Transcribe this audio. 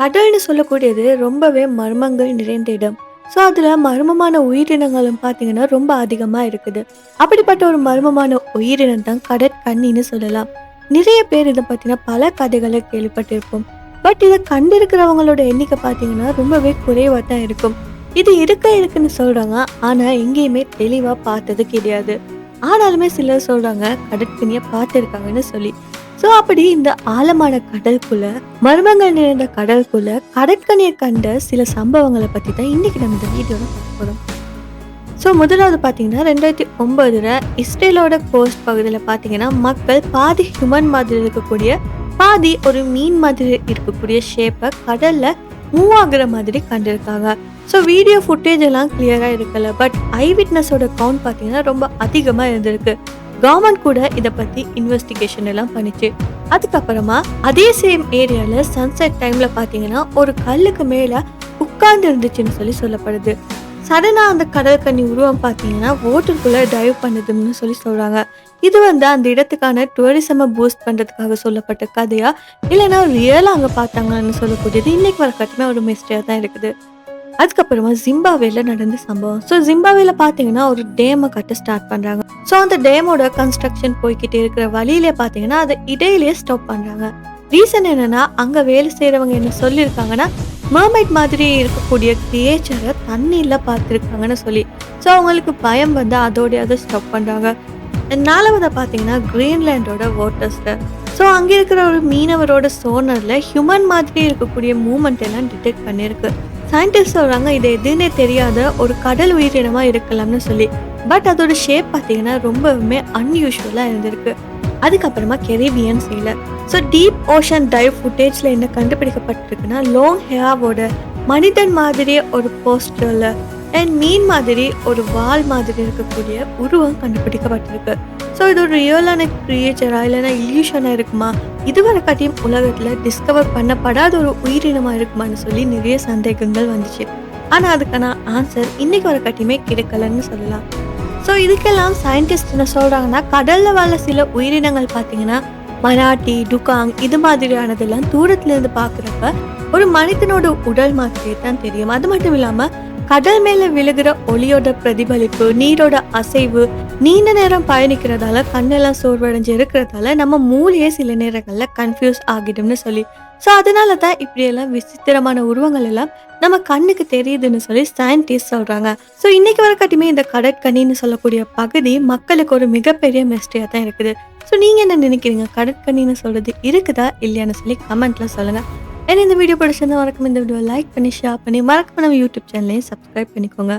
கடல்னு சொல்லக்கூடியது ரொம்பவே மர்மங்கள் நிறைந்த இடம். ஸோ அதில் மர்மமான உயிரினங்களும் பார்த்தீங்கன்னா ரொம்ப அதிகமாக இருக்குது. அப்படிப்பட்ட ஒரு மர்மமான உயிரினம் தான் கடற்கண்ணின்னு சொல்லலாம். நிறைய பேர் இதை பற்றின பல கதைகளை கேள்விப்பட்டிருப்போம். பட் இதை கண்டிருக்கிறவங்களோட எண்ணிக்கை பார்த்தீங்கன்னா ரொம்பவே குறைவாக தான் இருக்கும். இது இருக்க இருக்குன்னு சொல்கிறாங்க ஆனால் எங்கேயுமே தெளிவாக பார்த்தது கிடையாது. ஆனாலுமே சிலர் சொல்கிறாங்க கடற்கண்ணியை பார்த்துருக்காங்கன்னு சொல்லி. ஸோ அப்படி இந்த ஆழமான கடலுக்குள்ள மர்மங்கள் நிறைந்த கடலுக்குள்ள கடற்கனியை கண்ட சில சம்பவங்களை பற்றி தான் இன்னைக்கு நம்ம இந்த வீடியோவில் பார்க்க போகிறோம் ஸோ முதலாவது பார்த்தீங்கன்னா ரெண்டாயிரத்தி ஒன்பதுல இஸ்ரேலோட கோஸ்ட் பகுதியில் பார்த்தீங்கன்னா மக்கள் பாதி ஹியூமன் மாதிரி இருக்கக்கூடிய பாதி ஒரு மீன் மாதிரி இருக்கக்கூடிய ஷேப்பை கடலில் மூவ் ஆகுற மாதிரி கண்டிருக்காங்க. ஸோ வீடியோ ஃபுட்டேஜ் எல்லாம் கிளியராக இருக்கல பட் ஐ விட்னஸோட கவுண்ட் பார்த்தீங்கன்னா ரொம்ப அதிகமாக இருந்திருக்கு. கவர்மெண்ட் கூட இதை பற்றி இன்வெஸ்டிகேஷன் எல்லாம் பண்ணிச்சு. அதுக்கப்புறமா அதே சேம் ஏரியாவில் சன்செட் டைமில் பார்த்தீங்கன்னா ஒரு கல்லுக்கு மேலே உட்கார்ந்து இருந்துச்சுன்னு சொல்லி சொல்லப்படுது. சடனாக அந்த கடல் கண்ணி உருவம் பார்த்தீங்கன்னா ஓட்டருக்குள்ளே டைவ் பண்ணுதுன்னு சொல்லி சொல்கிறாங்க இது வந்து அந்த இடத்துக்கான டூரிசமை பூஸ்ட் பண்ணுறதுக்காக சொல்லப்பட்ட கதையா? இல்லைன்னா ரியலாக அங்கே பார்த்தாங்கன்னு சொல்லக்கூடியது. இன்னைக்கு வர கட்டமே ஒரு மிஸ்டேக் தான் இருக்குது. அதுக்கப்புறமா ஜிம்பாவேல நடந்த சம்பவம். ஸோ ஜிம்பாவேல பார்த்தீங்கன்னா ஒரு டேமை கட்ட ஸ்டார்ட் பண்ணுறாங்க அந்த டேமோட கன்ஸ்ட்ரக்ஷன் போய்கிட்டே இருக்கிற வழியிலே பார்த்தீங்கன்னா அதை இடையிலேயே ஸ்டாப் பண்ணுறாங்க ரீசன் என்னன்னா அங்கே வேலை செய்கிறவங்க என்ன சொல்லியிருக்காங்கன்னா மர்மைட் மாதிரி இருக்கக்கூடிய கிரியேச்சரை தண்ணியில் பார்த்துருக்காங்கன்னு சொல்லி. ஸோ அவங்களுக்கு பயம் வந்து அதோடய அதை ஸ்டாப் பண்ணுறாங்க நாலாவதை பார்த்தீங்கன்னா கிரீன்லேண்டோட வாட்டர்ஸில் ஸோ அங்கே இருக்கிற ஒரு மீனவரோட சோனரில் ஹியூமன் மாதிரி இருக்கக்கூடிய மூமெண்ட் எல்லாம் டிடெக்ட் பண்ணியிருக்கு. சயின்டிஸ்ட் சொல்கிறாங்க இது எதுன்னே தெரியாத ஒரு கடல் உயிரினமாக இருக்கலாம்னு சொல்லி. பட் அதோட ஷேப் பார்த்தீங்கன்னா ரொம்பவுமே அன்யூஷுவலாக இருந்திருக்கு. அதுக்கப்புறமா கெரேபியன் சைல ஸோ டீப் ஓஷன் டைவ் ஃபுட்டேஜில் என்ன கண்டுபிடிக்கப்பட்டிருக்குன்னா லாங் ஹேவோட மனிதன் மாதிரியே ஒரு போஸ்டரில் அண்ட் மீன் மாதிரி ஒரு வால் மாதிரி இருக்கக்கூடிய உருவம் கண்டுபிடிக்கப்பட்டிருக்கு. ஸோ இது ஒரு ரியலான கிரியேச்சரா இல்லைனா இல்யூஷனாக இருக்குமா? இதுவரை காட்டியும் உலகத்தில் டிஸ்கவர் பண்ணப்படாத ஒரு உயிரினமாக இருக்குமான்னு சொல்லி நிறைய சந்தேகங்கள் வந்துச்சு. ஆனால் அதுக்கான ஆன்சர் இன்னைக்கு வர காட்டியுமே கிடைக்கலன்னு சொல்லலாம். ஸோ இதுக்கெல்லாம் சயின்டிஸ்ட் என்ன சொல்கிறாங்கன்னா கடலில் வாழ சில உயிரினங்கள் பார்த்தீங்கன்னா மராட்டி டுகாங் இது மாதிரியானதெல்லாம் தூரத்துலேருந்து பார்க்குறப்ப ஒரு மனிதனோட உடல் மாதிரியே தான் தெரியும். அது மட்டும் இல்லாமல் கடல் மேலே விழுகிற ஒளியோட பிரதிபலிப்பு நீரோட அசைவு நீண்ட நேரம் பயணிக்கிறதால கண்ணெல்லாம் சோர்வடைஞ்சு இருக்கிறதால நம்ம மூளையே சில நேரங்களில் கன்ஃபியூஸ் ஆகிடும்னு சொல்லி. ஸோ அதனால தான் இப்படியெல்லாம் விசித்திரமான உருவங்கள் எல்லாம் நம்ம கண்ணுக்கு தெரியுதுன்னு சொல்லி சயின்டிஸ்ட் சொல்கிறாங்க ஸோ இன்னைக்கு வரக்காட்டியுமே இந்த கடற்கனின்னு சொல்லக்கூடிய பகுதி மக்களுக்கு ஒரு மிகப்பெரிய மிஸ்டேயாக தான் இருக்குது. ஸோ நீங்கள் என்ன நினைக்கிறீங்க? கடற்கனின்னு சொல்கிறது இருக்குதா? இல்லையான்னு சொல்லி கமெண்ட்டில் சொல்லுங்கள் ஏன்னா இந்த வீடியோ பிடிச்சிருந்தா மறக்காம இந்த வீடியோ லைக் பண்ணி ஷேர் பண்ணி மறக்காம நம்ம யூடியூப் சேனலையும் சப்ஸ்கிரைப் பண்ணிக்கோங்க.